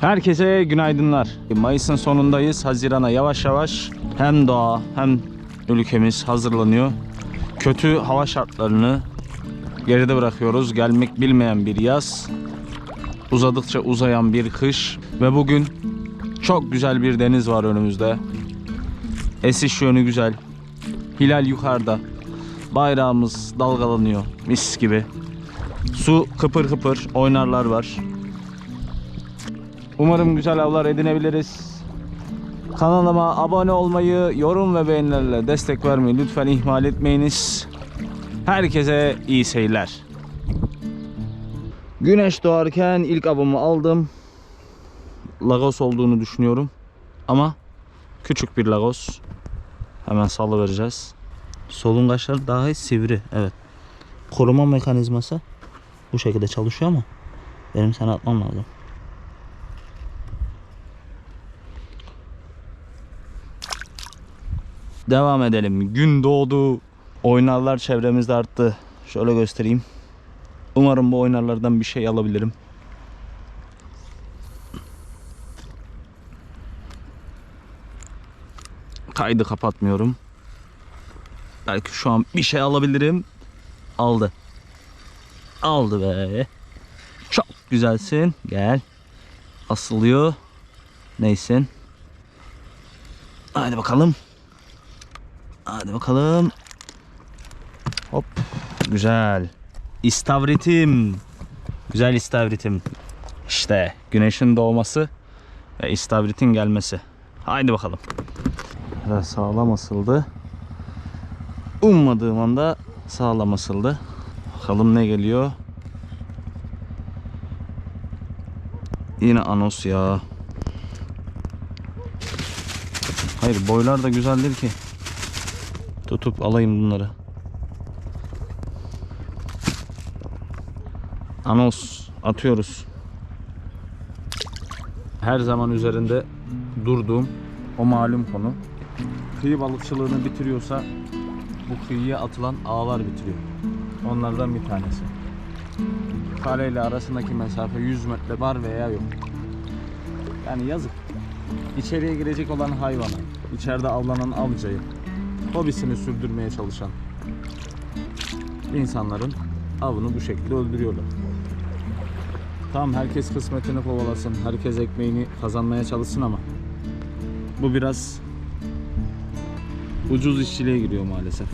Herkese günaydınlar. Mayıs'ın sonundayız. Hazirana yavaş yavaş hem doğa hem ülkemiz hazırlanıyor. Kötü hava şartlarını geride bırakıyoruz. Gelmek bilmeyen bir yaz, uzadıkça uzayan bir kış ve bugün çok güzel bir deniz var önümüzde. Esiş yönü güzel. Hilal yukarıda. Bayrağımız dalgalanıyor mis gibi. Su kıpır kıpır, oynarlar var. Umarım güzel avlar edinebiliriz. Kanalıma abone olmayı, yorum ve beğenilerle destek vermeyi lütfen ihmal etmeyiniz. Herkese iyi seyirler. Güneş doğarken ilk avımı aldım. Lagos olduğunu düşünüyorum. Ama küçük bir lagos. Hemen salı vereceğiz. Solungaçlar daha sivri. Evet. Koruma mekanizması bu şekilde çalışıyor ama benim sana atmam lazım. Devam edelim. Gün doğdu. Oynarlar çevremizde arttı. Şöyle göstereyim. Umarım bu oynarlardan bir şey alabilirim. Kaydı kapatmıyorum. Belki şu an bir şey alabilirim. Aldı. Aldı be. Çok güzelsin. Gel. Asılıyor. Neysin? Haydi bakalım. Hadi bakalım. Hop. Güzel. İstavritim. Güzel istavritim. İşte güneşin doğması ve istavritin gelmesi. Haydi bakalım. Evet, sağlam asıldı. Ummadığım anda sağlam asıldı. Bakalım ne geliyor. Yine anos ya. Hayır boylar da güzeldir ki. Tutup alayım bunları. Anos atıyoruz. Her zaman üzerinde durduğum o malum konu. Kıyı balıkçılığını bitiriyorsa bu kıyıya atılan ağlar bitiriyor. Onlardan bir tanesi. Kale ile arasındaki mesafe 100 metre var veya yok. Yani yazık. İçeriye girecek olan hayvana, içeride avlanan avcıyı, hobisini sürdürmeye çalışan insanların avını bu şekilde öldürüyorlar. Tamam herkes kısmetini kovalasın, herkes ekmeğini kazanmaya çalışsın ama bu biraz ucuz işçiliğe giriyor maalesef.